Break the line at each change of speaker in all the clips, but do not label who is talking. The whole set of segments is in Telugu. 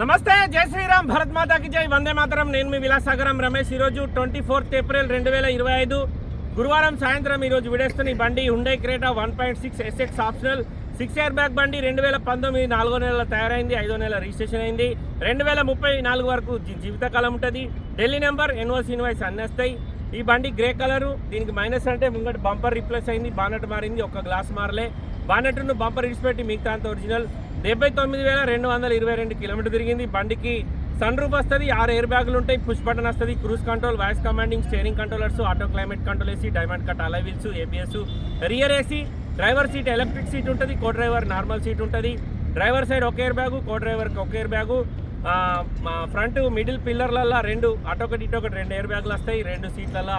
నమస్తే జై శ్రీరామ్ భరత్ మాతాకి జై. వందే మాతరం నేను మీ విలాసాగరం రమేష్. ఈరోజు ట్వంటీ ఫోర్త్ ఏప్రిల్ రెండు వేల ఇరవై ఐదు గురువారం సాయంత్రం ఈరోజు విడేస్తున్న ఈ బండి Hyundai Creta one point six SX optional. Six year back బండి రెండు వేల పంతొమ్మిది నాలుగో నెల తయారైంది ఐదో నెల రిజిస్ట్రేషన్ అయింది. రెండు వేల ముప్పై నాలుగు వరకు జీవితకాలం ఉంటుంది. ఢిల్లీ నెంబర్ ఎన్ఓసి ఇన్వాయిస్ అన్నేస్తాయి. ఈ బండి గ్రే కలరు దీనికి మైనస్ అంటే ముంగట బంపర్ రీప్లేస్ అయింది బానట్ మారింది ఒక గ్లాస్ మారలే. బానెట్ను బంపర్ ఇడిచిపెట్టి మిగతా అంత ఒరిజినల్. డెబ్బై తొమ్మిది వేల రెండు వందల ఇరవై రెండు కిలోమీటర్ తిరిగింది. బండికి సన్ రూఫ్ వస్తుంది ఆరు ఎయిర్ బ్యాగులు ఉంటాయి పుష్ బటన్ వస్తుంది cruise control voice commanding steering controllers auto climate control AC diamond cut alloy wheels ABS rear AC driver seat electric seat ఉంటుంది కో డ్రైవర్ నార్మల్ సీట్ ఉంటుంది. డ్రైవర్ సైడ్ ఒక ఎయిర్ బ్యాగు కో డ్రైవర్కి ఒక ఎయిర్ బ్యాగు ఫ్రంట్ మిడిల్ పిల్లర్లల్లో రెండు అటొకటి ఇటొకటి రెండు ఎయిర్ బ్యాగులు వస్తాయి. రెండు సీట్లలో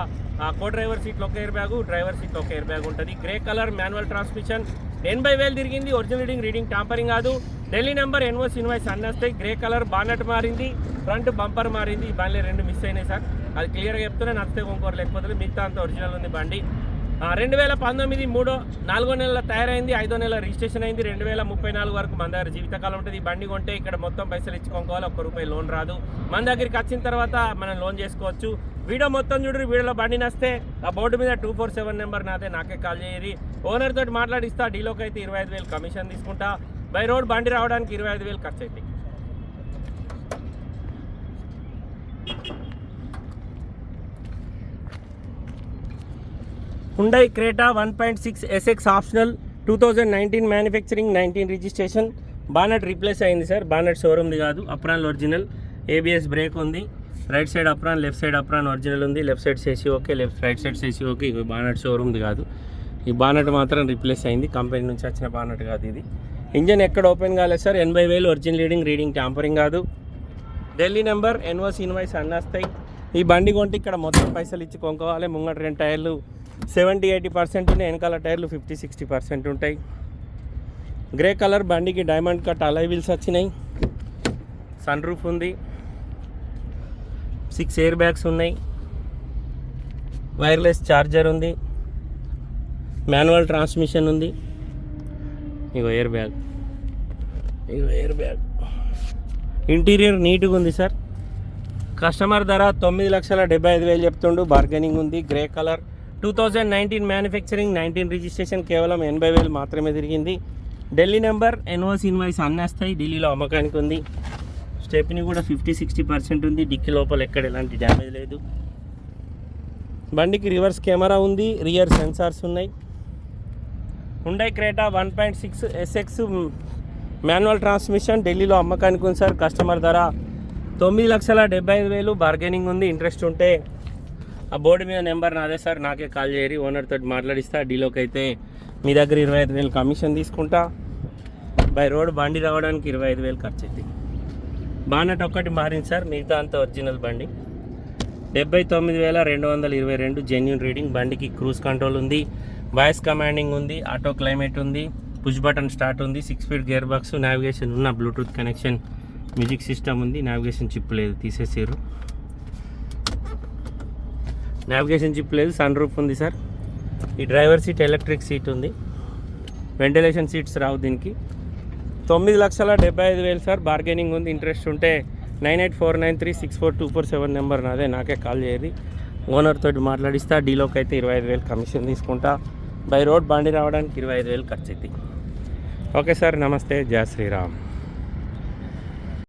కో డ్రైవర్ సీట్లో ఒక ఎయిర్ బ్యాగు డ్రైవర్ సీట్ ఒక ఎయిర్ బ్యాగ్ ఉంటుంది. గ్రే కలర్ మాన్యువల్ ట్రాన్స్మిషన్ ఎనభై వేలు తిరిగింది. ఒరిజినల్ రీడింగ్ రీడింగ్ టాంపరింగ్ కాదు. ఢిల్లీ నెంబర్ ఎన్వోస్ ఇన్వాయిస్ అన్నీ వస్తాయి. గ్రే కలర్ బానెట్ మారింది. ఫ్రంట్ బంపర్ మారింది. ఈ బండ్లే రెండు మిస్ అయినాయి సార్ అది క్లియర్గా చెప్తూనే నచ్చితే ఇంకోరు లేకపోతే మిగతా అంత ఒరిజినల్ ఉంది బండి. రెండు వేల పంతొమ్మిది మూడో నాలుగో నెలల తయారైంది ఐదో నెల రిజిస్ట్రేషన్ అయింది. రెండు వేల ముప్పై నాలుగు వరకు మన దగ్గర జీవితకాలం ఉంటుంది. ఈ బండి కొంటే ఇక్కడ మొత్తం పైసలు ఇచ్చుకోవాలి ఒక్క రూపాయి లోన్ రాదు. మన దగ్గరికి వచ్చిన తర్వాత మనం లోన్ చేసుకోవచ్చు. వీడియో మొత్తం చూడరు వీడియోలో బండి నస్తే ఆ బోర్డు మీద టూ ఫోర్ సెవెన్ నెంబర్ నాదే నాకే కాల్ చేయరి ఓనర్ తోటి మాట్లాడిస్తా డీలోకి అయితే ఇరవై ఐదు వేలు కమిషన్ తీసుకుంటా. బై రోడ్ బండి రావడానికి ఇరవై ఐదు వేలు ఖర్చు అవుతాయి Hyundai Creta one point six SX optional two thousand nineteen manufacturing nineteen registration bonnet replace అయింది సార్ బానట్ షోరూమ్ది కాదు అప్రాన్ ఒరిజినల్ ఏబిఎస్ బ్రేక్ ఉంది. Right side apron left side apron original ఉంది. Left side chassis okay left right side chassis okay ఇవి బానట్ షోరూమ్ది కాదు. ఈ బానట్ మాత్రం రీప్లేస్ అయింది. కంపెనీ నుంచి వచ్చిన బానట్ కాదు ఇది. ఇంజన్ ఎక్కడ ఓపెన్ కాలేదు సార్ ఎనభై వేలు ఒరిజినల్ రీడింగ్ రీడింగ్ ట్యాంపరింగ్ కాదు. ఢిల్లీ నెంబర్ ఎన్ఓస్ ఇన్వాయిస్ అన్నస్తాయి ఈ బండి కొంటే ఇక్కడ మొత్తం పైసలు ఇచ్చి కొనుక్కోవాలి. ముంగట రెండు టైర్లు సెవెంటీ ఎయిటీ పర్సెంట్ ఉన్నాయి. వెనకాల టైర్లు ఫిఫ్టీ సిక్స్టీ పర్సెంట్ ఉంటాయి. గ్రే కలర్ బండికి డైమండ్ కట్ అలై వీల్స్ వచ్చినాయి. సన్ రూఫ్ ఉంది. సిక్స్ ఎయిర్ బ్యాగ్స్ ఉన్నాయి. వైర్లెస్ ఛార్జర్ ఉంది. మాన్యువల్ ట్రాన్స్మిషన్ ఉంది. ఇగో ఎయిర్ బ్యాగ్. ఇగో ఎయిర్ బ్యాగ్. ఇంటీరియర్ నీట్గా ఉంది సార్. కస్టమర్ ధర తొమ్మిది లక్షల డెబ్బై ఐదు వేలు చెప్తుండు. బార్గెనింగ్ ఉంది. Grey colour two thousand nineteen manufacturing nineteen registration కేవలం ఎనభై వేలు మాత్రమే తిరిగింది. ఢిల్లీ నెంబర్ ఎన్ఓస్ ఇన్వాయిస్ అన్నేస్తాయి ఢిల్లీలో అమ్మకానికి ఉంది. స్టెప్ని కూడా ఫిఫ్టీ సిక్స్టీ పర్సెంట్ ఉంది. డిక్కి లోపల ఎక్కడ ఎలాంటి డ్యామేజ్ లేదు. బండికి రివర్స్ కెమెరా ఉంది. రియర్ సెన్సార్స్ ఉన్నాయి. Hyundai Creta one point six SX manual transmission ఢిల్లీలో అమ్మకానికి ఉంది సార్ కస్టమర్ ధర తొమ్మిది లక్షల డెబ్బై ఐదు వేలు బార్గెనింగ్ ఉంది. ఇంట్రెస్ట్ ఉంటే ఆ బోర్డు మీద నెంబర్ నాదే సార్. నాకే కాల్ చేయరి. ఓనర్ తోటి మాట్లాడిస్తా. డీలోకి అయితే మీ దగ్గర ఇరవై ఐదు వేలు కమిషన్ తీసుకుంటా. బై రోడ్ బండి రావడానికి ఇరవై ఐదు వేలు ఖర్చు అవుతుంది బానట్ ఒక్కటి మారింది సార్. మిగతా అంతా ఒరిజినల్ బండి. డెబ్బై తొమ్మిది వేల రెండు వందల ఇరవై రెండు జెన్యున్ రీడింగ్ బండికి క్రూజ్ కంట్రోల్ ఉంది. వాయిస్ కమాండింగ్ ఉంది. ఆటో క్లైమేట్ ఉంది. పుష్ బటన్ స్టార్ట్ ఉంది. Six speed gear box navigation ఉన్న బ్లూటూత్ కనెక్షన్ మ్యూజిక్ సిస్టమ్ ఉంది నావిగేషన్ చిప్ లేదు తీసేసారు నావిగేషన్ చిప్ లేదు సన్ రూఫ్ ఉంది సార్. ఈ డ్రైవర్ సీట్ ఎలక్ట్రిక్ సీట్ ఉంది. వెంటిలేషన్ సీట్స్ రావు దీనికి. తొమ్మిది లక్షల డెబ్బై ఐదు వేలు సార్ బార్గెనింగ్ ఉంది ఇంట్రెస్ట్ ఉంటే nine eight four nine three six four two four seven number నాదే నాకే కాల్ చేయది ఓనర్ తోటి మాట్లాడిస్తా డీలోకి అయితే ఇరవై ఐదు వేలు కమిషన్ తీసుకుంటా. బై రోడ్ బండి రావడానికి ఇరవై ఐదు వేలు ఖర్చు అవుతాయి ఓకే సార్ నమస్తే జయ శ్రీరామ్.